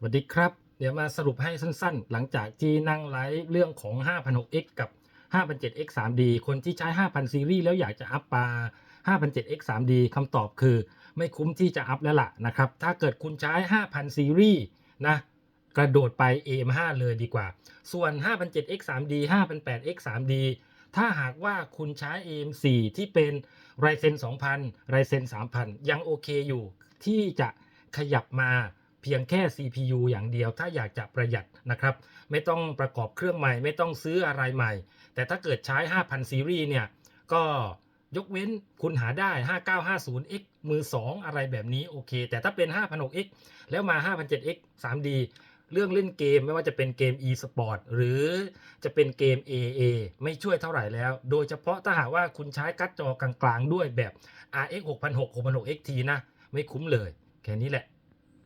สวัสดีครับ เดี๋ยวมาสรุปให้สั้นๆ หลังจากที่นั่งไลฟ์เรื่องของ 5,006x กับ 5,007x 3D คนที่ใช้ 5,000 ซีรีส์แล้วอยากจะอัพปา 5,007x 3D คำตอบคือ ไม่คุ้มที่จะอัพแล้วล่ะนะครับ ถ้าเกิดคุณใช้ 5,000 ซีรีส์นะกระโดดไป AM5 เลยดีกว่า ส่วน 5,007x 3D 5,008x 3D ถ้าหากว่าคุณใช้ AM4 ที่เป็น Ryzen 2,000 Ryzen 3,000 ยังโอเคอยู่ที่จะขยับมา พียงแค่ CPU อย่างเดียว ถ้าอยากจะประหยัดนะครับ ไม่ต้องประกอบเครื่องใหม่ ไม่ต้องซื้ออะไรใหม่ แต่ถ้าเกิดใช้ 5,000 ซีรีส์เนี่ย ก็ยกเว้นคุณหาได้ 5950X มือ 2 อะไรแบบนี้โอเค แต่ถ้าเป็น 5,006X แล้วมา 5,007X 3D เรื่องเล่นเกมไม่ว่าจะเป็นเกม e-sport หรือจะเป็นเกม AA ไม่ช่วยเท่าไหร่แล้ว โดยเฉพาะถ้าหากว่าคุณใช้การ์ดจอกลางๆ ด้วยแบบ RX 6006 6006 XT นะ ไม่คุ้มเลย แค่นี้แหละ